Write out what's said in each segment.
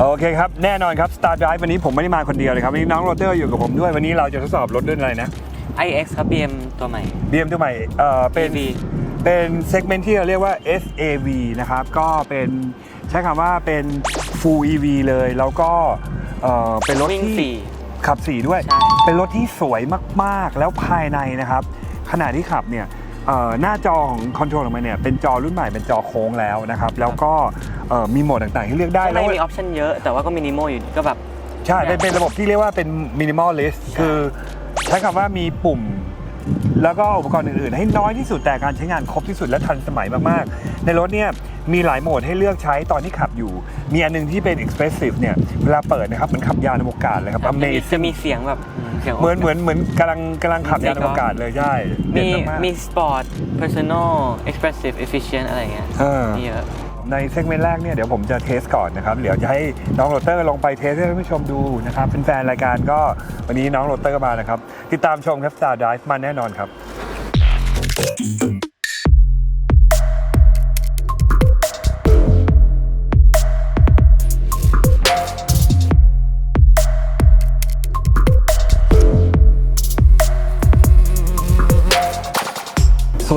โอเคครับ แน่นอนครับ Star Drive วันนี้ผมไม่ได้มาคนเดียวเลยครับวันนี้น้องโรเตอร์อยู่กับผมด้วย วันนี้เราจะทดสอบรถรุ่นอะไรนะ iX ครับ BM ตัวใหม่ BM ตัวใหม่เอ่อเป็น EV เป็นเซกเมนต์ที่เราเรียกว่า SAV นะครับ ก็เป็นใช้คำว่าเป็น Full EV เลย แล้วก็เอ่อเป็นรถวิ่งที่สี่ ขับสีด้วย ใช่ เป็นรถที่สวยมาก ๆ แล้วภายในนะครับ ขณะที่ขับเนี่ยเอ่อ หน้าจอของคอนโทรลของมันเนี่ยเป็นจอรุ่นใหม่เป็นจอโค้งแล้วนะครับ แล้วก็เอ่อมีโหมดต่างๆ ที่เลือกได้ข้างในแล้วมีออปชั่นเยอะแต่ว่าก็มินิมอลอยู่ก็แบบ ใช่เป็นเป็นระบบที่เรียกว่าเป็นมินิมอลลิสต์คือใช้คำว่ามีปุ่มแล้วก็อุปกรณ์อื่นๆ ให้น้อยที่สุดแต่การใช้งานครบที่สุดและทันสมัยมากๆ ในรถเนี่ยมีหลายโหมดให้เลือกใช้ตอนที่ขับอยู่ มีอันหนึงที่เป็น Expressive เนี่ยเวลาเปิดนะครับเหมือนขับยานอวกาศเลยครับจะมี Amazing จะมีเสียงแบบอืม เสียงเหมือนเหมือนเหมือนกำลังกำลังขับยานอวกาศเลยใช่เด่มีนมากๆมีสปอร์ต personal expressive efficient อะไรเงี้ยเออ มีเยอะ ในเซกเมนต์แรกเนี่ยเดี๋ยวผมจะเทสก่อนนะครับ เดี๋ยวจะให้น้องโรเตอร์ลงไปเทสให้ท่านผู้ชมดูนะครับเป็นแฟนรายการก็วันนี้น้องโรเตอร์มานะครับ ติดตามชมครับ Star Drive มาแน่นอนครับ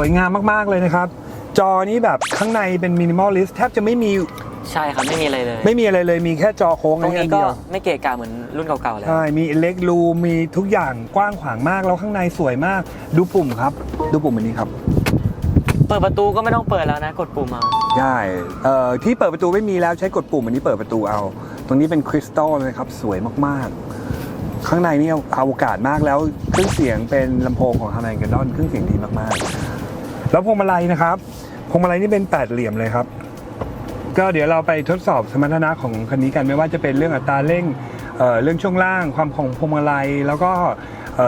วยงามมากๆเลยนะครับ จอนี้แบบข้างในเป็นมินิมอลลิสต์แทบจะไม่มีใช่ครับ ไม่มีอะไรเลย ไม่มีอะไรเลยมีแค่จอโค้งตรงอันี้นก็เดียวไม่เกะกะเหมือนรุ่นเก่าๆแล้วใช่มีเล็กรูมีทุกอย่างกว้างขวางมาก แล้วข้างในสวยมาก ดูปุ่มครับ ดูปุ่มอันนี้ครับ เปิดประตูก็ไม่ต้องเปิดแล้วนะ กดปุ่มเอาใช่เอ่อที่เปิดประตูไม่มีแล้วใช้กดปุ่มอันนี้เปิดประตูเอา ตรงนี้เป็นคริสตัลเลยครับ สวยมากๆ ข้างในนี่อวกาศมากแล้วเครื่องเสียงเป็นลำโพงของฮาร์แมนกันดอนเครื่องเสียงดีมากๆ แล้วพวงมาลัยนะครับพวงมาลัยนี่เป็นแปดเหลี่ยมเลยครับ ก็เดี๋ยวเราไปทดสอบสมรรถนะของคันนี้กันไม่ว่าจะเป็นเรื่องอัตราเร่งเเรื่องช่วงล่างความของพวงมาลัย แล้วก็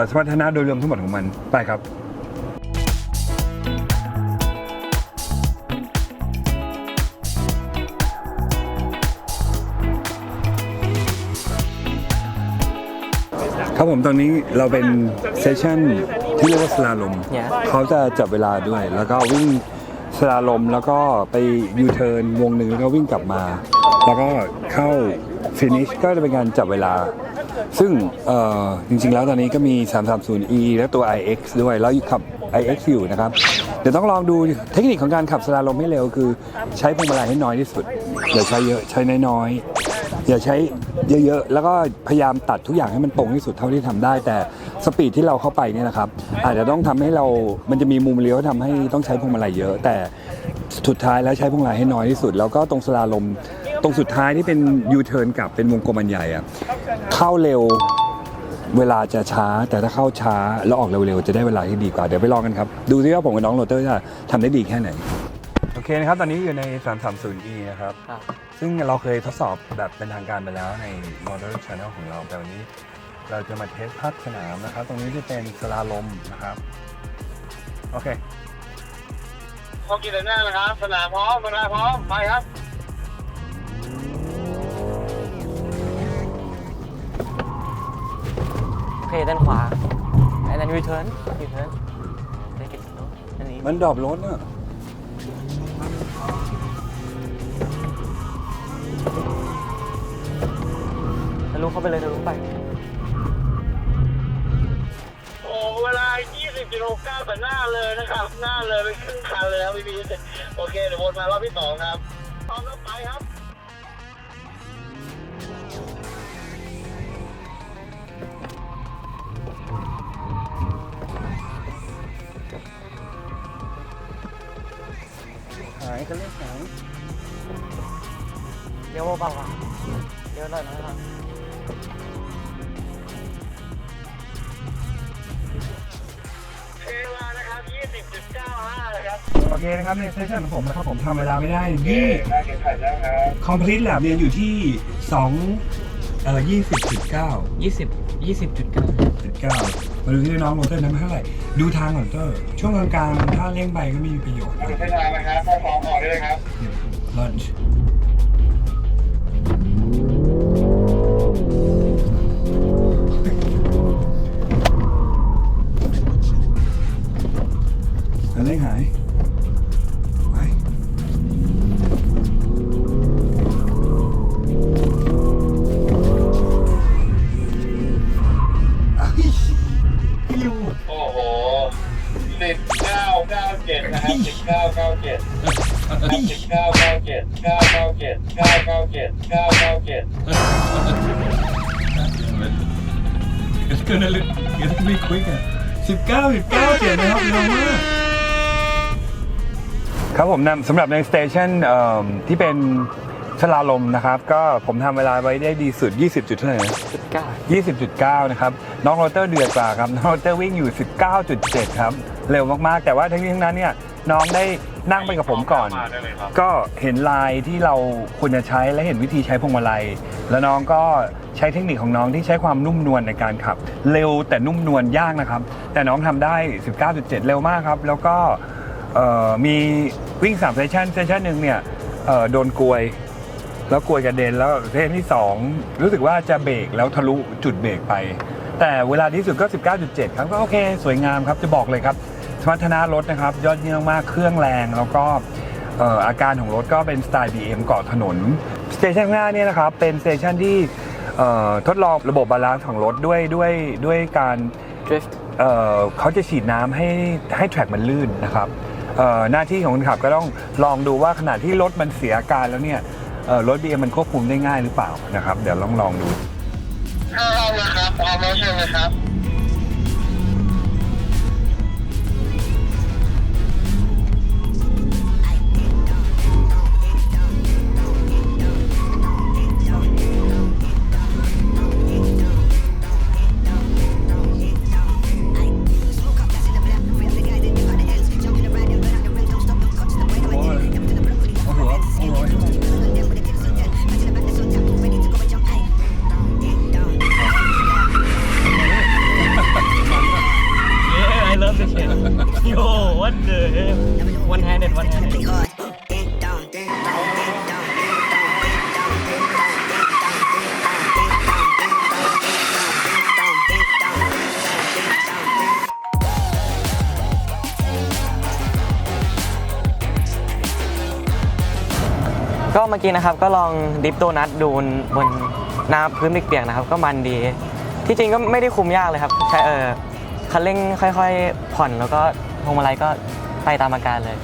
สมรรถนะโดยรวมทั้งหมดของมันไปครับครับผมตอนนี้เราเป็นเซสชั่น ที่เรียกว่าสลาลมเนี่ยเขาจะจับเวลาด้วย แล้วก็วิ่งสลาลมแล้วก็ไปยูเทิร์นวงหนึ่งแล้วก็วิ่งกลับมา แล้วก็เข้าฟินิชก็จะเป็นการจับเวลา ซึ่งเอ่อจริงๆแล้วตอนนี้ก็มี 330e และตัว iX ด้วย แล้วขับ iX อยู่นะครับ เดี๋ยวต้องลองดูเทคนิคของการขับสลาลมให้เร็วคือใช้พวงมาลัยให้น้อยที่สุด อย่าใช้เยอะใช้น้อยๆ อย่าใช้เยอะๆ แล้วก็พยายามตัดทุกอย่างให้มันตรงที่สุดเท่าที่ทำได้ แต่ สปีดที่เราเข้าไปเนี่ยนะครับอาจจะต้องทำให้เรา มันจะมีมุมเลี้ยวทำให้ต้องใช้พวงมาลัยเยอะ แต่สุดท้ายแล้วใช้พวงมาลัยให้น้อยที่สุด แล้วก็ตรงสลาลมตรงสุดท้ายที่เป็นยูเทิร์นกลับเป็นวงกลมอันใหญ่อะเข้าเร็วเวลาจะช้าแต่ถ้าเข้าช้าแล้วออกเร็วๆจะได้เวลาที่ดีกว่า เดี๋ยวไปลองกันครับ ดูซิว่าผมกับน้องโรเตอร์จะทำได้ดีแค่ไหน โอเคนะครับ ตอนนี้อยู่ใน 330e นะครับครับซึ่งเราเคยทดสอบแบบเป็นทางการไปแล้วใน Model Channel ของเราแต่วันนี้ เราจะมาเทสภาคสนามนะครับ ตรงนี้จะเป็นสลาลมนะครับ โอเคพร้อมกินเดินหน้านะครับ สนามพร้อมเวลาพร้อม ไปครับโอเคด้านขวา and then return return take it slow อันนี้มันดรอปรถเนี่ยทะลุเข้าไปเลยทะลุไป กิโลเก้าแต่หน้าเลยนะครับ หน้าเลยเป็นครึ่งคันเลยครับพี่พีชโอเคเดี๋ยววนมารอบที่สองครับพร้อมแล้วไปครับหายกันเล่นหายเดี๋ยวเบาๆอะเดี๋ยวหน่อยนะครับ โอเคนะครับในเซสชั่นของผมนะครับผมทำเวลาไม่ได้ยี่น่าเก็บไข่แล้วครับคอมพลีทแลบเนี่ยอยู่ที่2เอ่อ20.9 20 20.9 19มาดูที่น้องโรเตอร์นั้นเท่าไหร่ดูทางก่อนเตอร์ช่วงกลางๆถ้าเร่งไปก็ไม่มีประโยชน์ถึงเส้นทางนะครับพร้อมออกได้เลยครับลันช์เร่งหายไปโอเคเวลา20.95นะครับโอเคเดี๋ย It's gonna look it's gonna be quicker สิบเก้าสิบเก้าเจ็ดนะครับเร็วมากครับผมนำสำหรับในสเตชันที่เป็นชลาลมนะครับ ก็ผมทำเวลาไว้ได้ดีสุด 20จุดเท่าไหร่นะจุดเก้า20.9นะครับน้องโรเตอร์เดือดกว่าครับน้องโรเตอร์วิ่งอยู่ 19.7 ครับ เร็วมากๆ แต่ว่าทั้งนี้ทั้งนั้นเนี่ยน้องได้นั่งไปกับผมก่อน ก็เห็นลายที่เราควรจะใช้และเห็นวิธีใช้พวงมาลัย แล้วน้องก็ ใช้เทคนิคของน้องที่ใช้ความนุ่มนวลในการขับ เร็วแต่นุ่มนวลยากนะครับ แต่น้องทำได้ 19.7 เร็วมากครับ แล้วก็เอ่อมีวิ่ง3เซสชันเซสชันหนึ่งเนี่ยเอ่อโดนกลวย แล้วกลวยกระเด็นแล้วเซสชันที่ 2 รู้สึกว่าจะเบรกแล้วทะลุจุดเบรกไป แต่เวลาที่สุดก็ 19.7 ครับก็โอเค สวยงามครับจะบอกเลยครับ สมรรถนะรถนะครับ ยอดเยี่ยมมากเครื่องแรงแล้วก็เอ่ออาการของรถก็เป็นสไตล์ BM เกาะถนนสเตชันข้างหน้าเนี่ยนะครับเป็นสเตชันที่ ทดลองระบบบาลานซ์ของรถด้วยด้วยด้วยการ drift เอ่อเขาจะฉีดน้ำให้ให้แทร็กมันลื่นนะครับเอ่อหน้าที่ของคนขับก็ต้องลองดูว่าขณะที่รถมันเสียอาการแล้วเนี่ยเอ่อรถ BM มันควบคุมได้ง่ายหรือเปล่านะครับ เดี๋ยวลองลองดูห้าห้องนะครับพร้อมแล้วใช่ไหมครับ ก็เมื่อกี้นะครับก็ลองดิฟโดนัทดูบนบนน้ำพื้นเปียกๆนะครับ ก็มันดี ที่จริงก็ไม่ได้คุมยากเลยครับใช้เออคันเร่งค่อยๆ ผ่อนแล้วก็พวงมาลัยก็ไปตามอาการเลย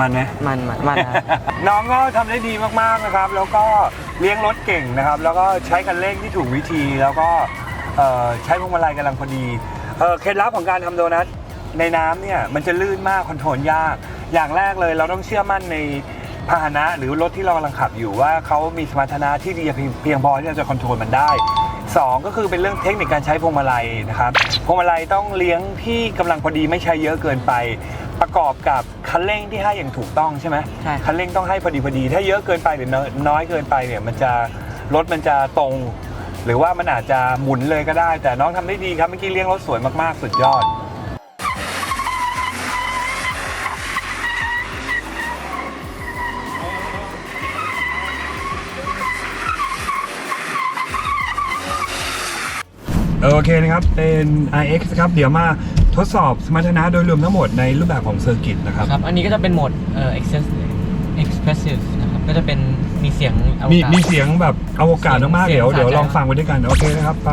มันไหม มันมันมันนะครับ น้องก็ทำได้ดีมากๆนะครับ แล้วก็เลี้ยงรถเก่งนะครับ แล้วก็ใช้คันเร่งที่ถูกวิธี แล้วก็เอ่อใช้พวงมาลัยกำลังพอดีเอ่อเคล็ดลับของการทำโดนัทในน้ำเนี่ยมันจะลื่นมากคอนโทรลยาก อย่างแรกเลยเราต้องเชื่อมั่นใน พาหนะหรือรถที่เรากำลังขับอยู่ว่าเขามีสมรรถนะที่ดีเพียงพอที่เราจะคอนโทรลมันได้สองก็คือเป็นเรื่องเทคนิคการใช้พวงมาลัยนะครับพวงมาลัยต้องเลี้ยงที่กำลังพอดีไม่ใช้เยอะเกินไป ประกอบกับคันเร่งที่ให้อย่างถูกต้องใช่ไหมใช่คันเร่งต้องให้พอดีพอดี ถ้าเยอะเกินไปหรือน้อยน้อยเกินไปเนี่ยมันจะรถมันจะตรง หรือว่ามันอาจจะหมุนเลยก็ได้ แต่น้องทำได้ดีครับเมื่อกี้เลี้ยงรถสวยมากๆสุดยอด โอเคนะครับ เป็น iX ครับ เดี๋ยวมาทดสอบสมรรถนะโดยรวมทั้งหมดในรูปแบบของเซอร์กิตนะครับ ครับ อันนี้ก็จะเป็นโหมดเอ่อ expressive expressive นะครับ ก็จะเป็นมีเสียงอวมีกาศ มีเสียงแบบอวกาศมากๆเสียงเดี๋ยวเสียงเดี๋ยวสะใจลองฟังไปด้วยกัน โอเคนะครับ ไป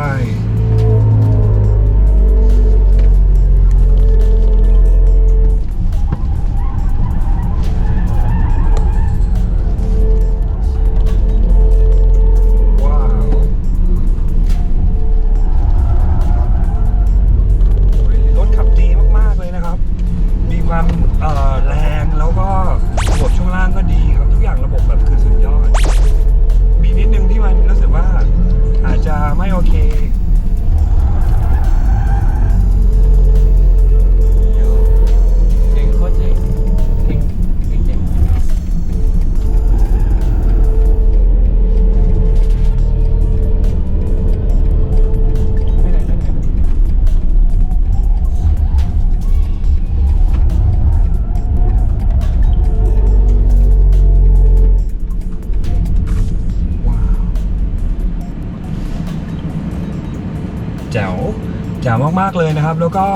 แจ๋วมากๆเลยนะครับ แล้วก็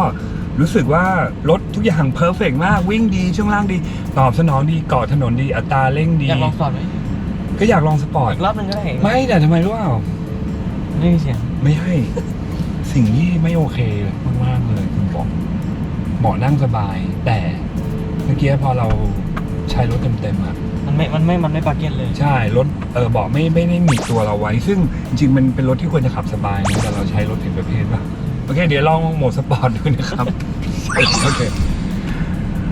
รู้สึกว่ารถทุกอย่างเพอร์เฟกมากวิ่งดีช่วงล่างดี ตอบสนองดีเกาะถนนดีอัตราเร่งดีอยากลองสอนไหมก็อยากลองสปอร์ตอีกรอบหนึงก็ได้ไม่แต่ทำไมรู้เปล่าไม่มีเสียงไม่ให้ สิ่งที่ไม่โอเคมากๆเลยคุณบอกเบาะนั่งสบาย แต่เมื่อกี้พอเราใช้รถเต็มๆอะมันไม่ มันไม่ มันไม่ปาเก็ตเลย ใช่ รถเออเบอกไม่ไม่ได้หนีบตัวเราไว้ ซึ่งจริงๆมันเป็นรถที่ควรจะขับสบายนะแต่เราใช้รถผิดประเภทป่ะ โอเค เดี๋ยวลองโหมดสปอร์ตดูนะครับโอเค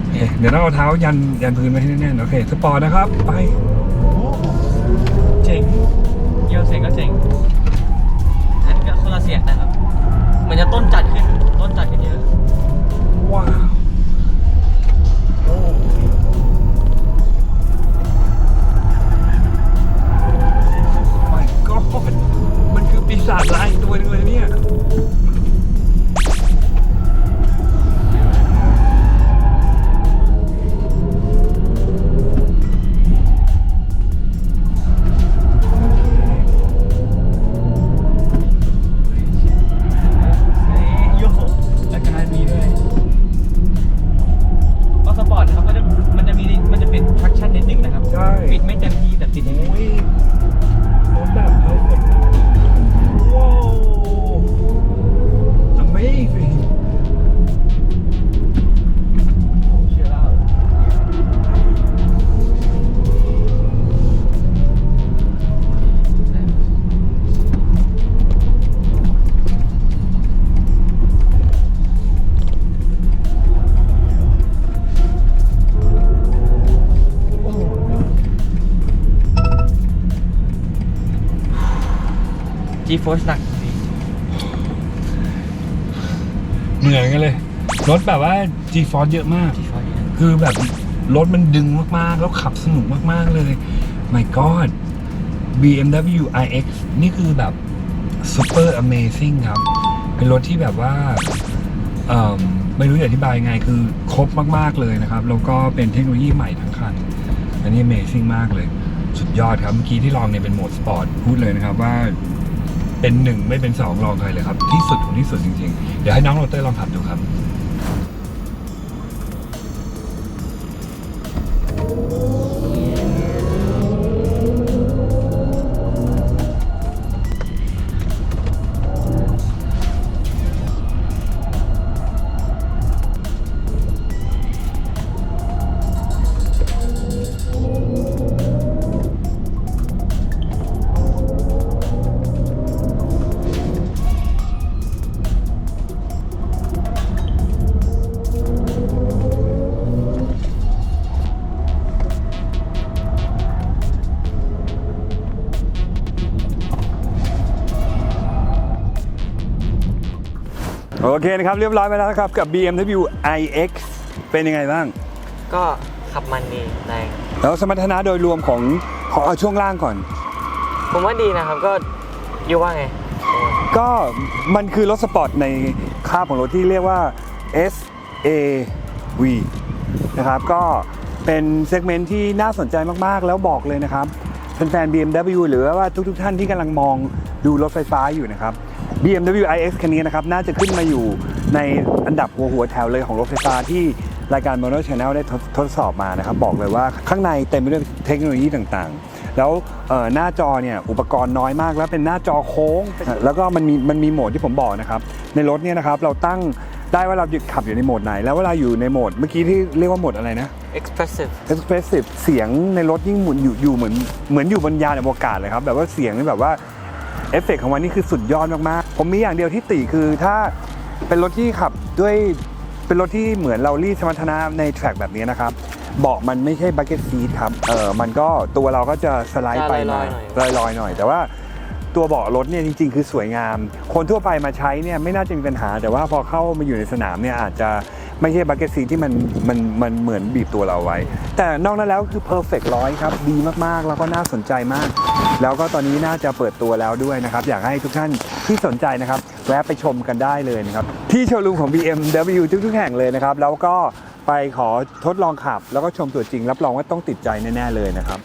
โอเค เดี๋ยวเราเอาเท้ายันยันพื้นไว้ให้แน่นๆ โอเค สปอร์ตนะครับ ไป เจ๋งเยี่ยวเสียงก็เจ๋งอันนี้ก็คนละเสียงนะครับ เหมือนจะต้นจัดขึ้น ต้นจัดขึ้นเยอะ ว้าวโอ้ my god มันคือปีศาจร้ายอีกตัวหนึงเลยเนี่ย G-Force หนักจริงเหมือนกันเลย รถแบบว่า G-Force เยอะมาก G-Force เนี่ยคือแบบรถมันดึงมากๆ แล้วขับสนุกมากๆเลย my god BMW iX นี่คือแบบ super amazing ครับ เป็นรถที่แบบว่าเอิ่มไม่รู้จะอธิบายไงคือครบมากๆเลยนะครับ แล้วก็เป็นเทคโนโลยีใหม่ทั้งคัน อันนี้ amazing มากเลย สุดยอดครับ เมื่อกี้ที่ลองเนี่ยเป็นโหมดสปอร์ตพูดเลยนะครับว่า เป็นหนึ่งไม่เป็นสองลองใครเลยครับ ที่สุดของที่สุดจริงๆ เดี๋ยวให้น้องโรเตอร์ลองขับดูครับ เคนะครับเรียบร้อยไปแล้วนะครับกับ BMW iX เป็นยังไงบ้าง ก็ขับมันดีแรงแล้วสมรรถนะโดยรวมของขอเอาช่วงล่างก่อน ผมว่าดีนะครับก็ยูว่าไง ก็มันคือรถสปอร์ตในคาบของรถที่เรียกว่า SAV นะครับก็เป็นเซกเมนต์ที่น่าสนใจมากๆ แล้วบอกเลยนะครับแฟนๆ BMW หรือว่าทุกๆ ท่านที่กำลังมองดูรถไฟฟ้าอยู่นะครับ BMW iX คันนี้นะครับ น่าจะขึ้นมาอยู่ในอันดับหัวหัวแถวเลยของรถไฟฟ้าที่รายการ Mono Channel ได้ทดทดสอบมานะครับ บอกเลยว่าข้างในเต็มไปด้วยเทคโนโลยีต่างๆ แล้วเอ่อหน้าจอเนี่ยอุปกรณ์น้อยมาก แล้วเป็นหน้าจอโค้ง แล้วก็มันมีมันมีโหมดที่ผมบอกนะครับ ในรถเนี่ยนะครับเราตั้งได้ว่าเราหยุดขับอยู่ในโหมดไหน แล้วเวลาอยู่ในโหมดเมื่อกี้ที่เรียกว่าโหมดอะไรนะ expressive expressive เสียงในรถยิ่งหมุนอยู่อยู่เหมือนเหมือนอยู่บนยานอวกาศเลยครับแบบว่าเสียงนี่แบบว่า เอฟเฟกต์ของมันนี่คือสุดยอดมากๆ ผมมีอย่างเดียวที่ติคือถ้าเป็นรถที่ขับด้วยเป็นรถที่เหมือนเรารีดสมรรถนะในแทร็กแบบนี้นะครับเบาะมันไม่ใช่บักเก็ตซีทครับ เออมันก็ตัวเราก็จะสไลด์ไปมาลอยๆหน่อย แต่ว่าตัวเบาะรถเนี่ยจริง ๆ คือสวยงาม คนทั่วไปมาใช้เนี่ยไม่น่าจะมีปัญหา แต่ว่าพอเข้ามาอยู่ในสนามเนี่ยอาจจะไม่ใช่บักเก็ตซีที่มันมันมันเหมือนบีบตัวเราไว้ แต่นอกนั้นแล้วคือเพอร์เฟกต์ร้อยครับ ดีมากๆ แล้วก็น่าสนใจมาก แล้วก็ตอนนี้น่าจะเปิดตัวแล้วด้วยนะครับ อยากให้ทุกท่านที่สนใจนะครับ แวะไปชมกันได้เลยนะครับ ที่โชว์รูมของ BMW ทุกๆแห่งเลยนะครับ แล้วก็ไปขอทดลองขับ แล้วก็ชมตัวจริง รับรองว่าต้องติดใจแน่ๆเลยนะครับ